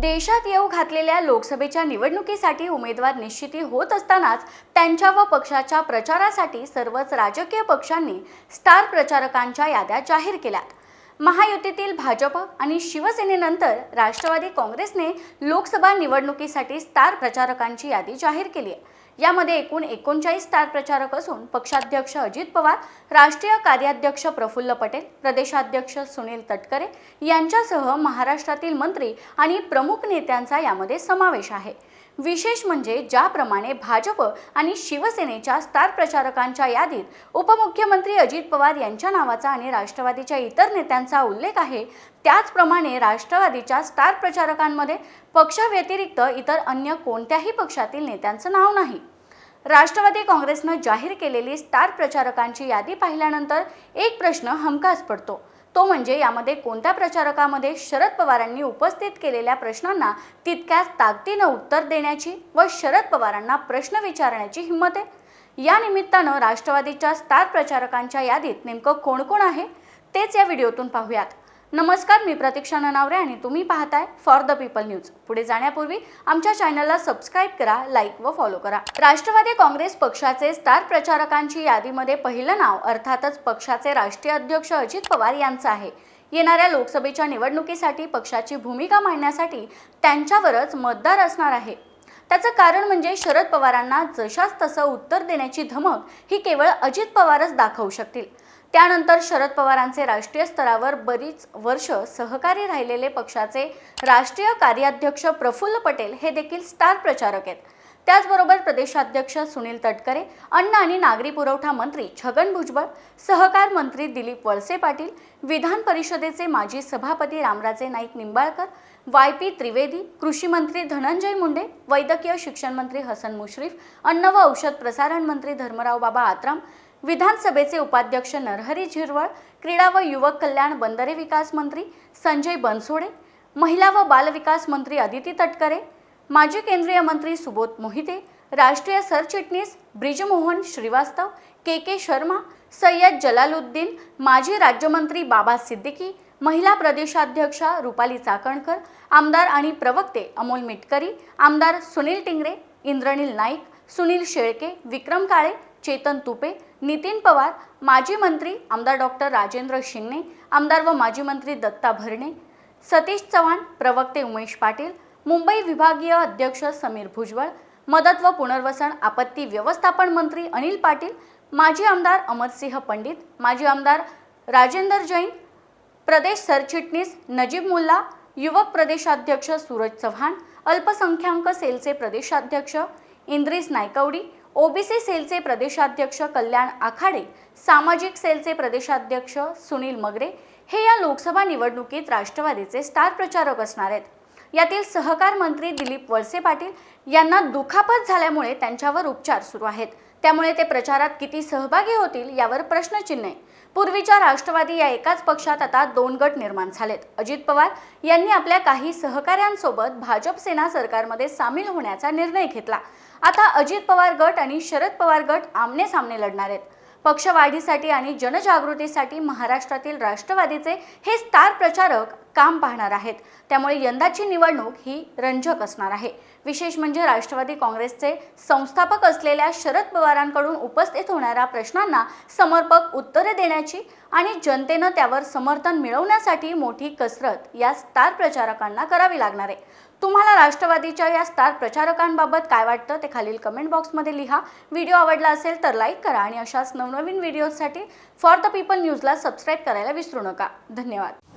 देशात येऊ घातलेल्या लोकसभेच्या निवडणुकीसाठी उमेदवार निश्चिती होत असतानाच त्यांच्या व पक्षाच्या प्रचारासाठी सर्वच राजकीय पक्षांनी स्टार प्रचारकांच्या याद्या जाहीर केल्यात. महायुतीतील भाजप आणि शिवसेनेनंतर राष्ट्रवादी काँग्रेसने लोकसभा निवडणुकीसाठी स्टार प्रचारकांची यादी जाहीर केली आहे. यामध्ये एकूण एकोणचाळीस स्टार प्रचारक असून पक्षाध्यक्ष अजित पवार राष्ट्रीय कार्याध्यक्ष प्रफुल्ल पटेल प्रदेशाध्यक्ष सुनील तटकरे यांच्यासह महाराष्ट्रातील मंत्री आणि प्रमुख नेत्यांचा यामध्ये समावेश आहे. विशेष म्हणजे ज्याप्रमाणे भाजप आणि शिवसेनेच्या स्टार प्रचारकांच्या यादीत उपमुख्यमंत्री अजित पवार यांच्या नावाचा आणि राष्ट्रवादीच्या इतर नेत्यांचा उल्लेख आहे त्याचप्रमाणे राष्ट्रवादीच्या स्टार प्रचारकांमध्ये पक्षाव्यतिरिक्त इतर अन्य कोणत्याही पक्षातील नेत्यांचं नाव नाही. राष्ट्रवादी काँग्रेसनं जाहीर केलेली स्टार प्रचारकांची यादी पाहिल्यानंतर एक प्रश्न हमखास पडतो. तो म्हणजे यामध्ये कोणत्या प्रचारकामध्ये शरद पवारांनी उपस्थित केलेल्या प्रश्नांना तितक्याच ताकदीनं उत्तर देण्याची व शरद पवारांना प्रश्न विचारण्याची हिंमत आहे? या निमित्तानं राष्ट्रवादीच्या स्टार प्रचारकांच्या यादीत नेमकं कोण कोण आहे? तेच या व्हिडिओतून पाहूयात. नमस्कार मी प्रतीक्षा ननावरे आणि तुम्ही पाहताय फॉर द पीपल न्यूज पुढे जाण्यापूर्वी आमच्या चॅनलला सबस्क्राईब करा लाईक व फॉलो करा. राष्ट्रवादी काँग्रेस पक्षाचे स्टार प्रचारकांची यादीमध्ये पहिलं नाव अर्थातच पक्षाचे राष्ट्रीय अध्यक्ष अजित पवार यांचं आहे. येणाऱ्या लोकसभेच्या निवडणुकीसाठी पक्षाची भूमिका मांडण्यासाठी त्यांच्यावरच मतदार असणार आहे. त्याचं कारण म्हणजे शरद पवारांना जशाच तसं उत्तर देण्याची धमक ही केवळ अजित पवारच दाखवू शकतील. त्यानंतर शरद पवारांचे राष्ट्रीय स्तरावर बरीच वर्ष सहकारी राहिलेले पक्षाचे राष्ट्रीय कार्याध्यक्ष प्रफुल्ल पटेल हे देखील स्टार प्रचारक आहेत. त्याचबरोबर प्रदेशाध्यक्ष सुनील तटकरे अन्न आणि नागरी पुरवठा मंत्री छगन भुजबळ सहकार मंत्री दिलीप वळसे पाटील विधान परिषदेचे माजी सभापती रामराजे नाईक निंबाळकर वाय पी त्रिवेदी कृषी मंत्री धनंजय मुंडे वैद्यकीय शिक्षण मंत्री हसन मुश्रीफ अन्न व औषध प्रसारण मंत्री धर्मराव बाबा आत्राम विधानसभेचे उपाध्यक्ष नरहरी झिरवळ क्रीडा व युवक कल्याण बंदरे विकास मंत्री संजय बनसोडे महिला व बालविकास मंत्री अदिती तटकरे माजी केंद्रीय मंत्री सुबोध मोहिते राष्ट्रीय सरचिटणीस ब्रिजमोहन श्रीवास्तव के के शर्मा सय्यद जलालुद्दीन माजी राज्यमंत्री बाबा सिद्दीकी महिला प्रदेशाध्यक्षा रुपाली चाकणकर आमदार आणि प्रवक्ते अमोल मिटकरी आमदार सुनील टिंगरे इंद्रनील नाईक सुनील शेळके विक्रम काळे चेतन तुपे नितीन पवार माजी मंत्री आमदार डॉक्टर राजेंद्र शिंगणे आमदार व माजी मंत्री दत्ता भरणे सतीश चव्हाण प्रवक्ते उमेश पाटील मुंबई विभागीय अध्यक्ष समीर भुजबळ मदत व पुनर्वसन आपत्ती व्यवस्थापन मंत्री अनिल पाटील माजी आमदार अमरसिंह पंडित माजी आमदार राजेंद्र जैन प्रदेश सरचिटणीस नजीब मुल्ला युवक प्रदेशाध्यक्ष सूरज चव्हाण अल्पसंख्याक सेलचे प्रदेशाध्यक्ष इंद्रिस नायकवडी ओबीसी सेलचे प्रदेशाध्यक्ष कल्याण आखाडे सामाजिक सेलचे प्रदेशाध्यक्ष सुनील मगरे हे या लोकसभा निवडणुकीत राष्ट्रवादीचे स्टार प्रचारक असणार आहेत. यातील सहकार मंत्री दिलीप वळसे पाटील यांना दुखापत झाल्यामुळे त्यांच्यावर उपचार सुरू आहेत. त्यामुळे ते प्रचारात किती सहभागी होतील यावर प्रश्नचिन्ह. आहे पूर्वीच्या राष्ट्रवादी या एकाच पक्षात आता दोन गट निर्माण झालेत. अजित पवार यांनी आपल्या काही सहकाऱ्यांसोबत भाजप सेना सरकारमध्ये सामील होण्याचा निर्णय घेतला. आता अजित पवार गट आणि शरद पवार गट आमने सामने लढणार आहेत. पक्षवाढीसाठी आणि जनजागृतीसाठी महाराष्ट्रातील राष्ट्रवादीचे हे स्टार प्रचारक काम पाहणार आहेत. त्यामुळे यंदाची निवडणूक ही रंजक असणार आहे. विशेष म्हणजे राष्ट्रवादी काँग्रेसचे संस्थापक असलेल्या शरद पवारांकडून उपस्थित होणाऱ्या प्रश्नांना समर्पक उत्तरे देण्याची आणि जनतेनं त्यावर समर्थन मिळवण्यासाठी मोठी कसरत या स्टार प्रचारकांना करावी लागणार आहे. तुम्हाला राष्ट्रवादीच्या या स्टार प्रचारकांबाबत काय वाटतं ते खालील कमेंट बॉक्समध्ये लिहा. व्हिडिओ आवडला असेल तर लाईक करा आणि अशाच नवनवीन व्हिडिओसाठी फॉर द पीपल न्यूजला सबस्क्राईब करायला विसरू नका. धन्यवाद.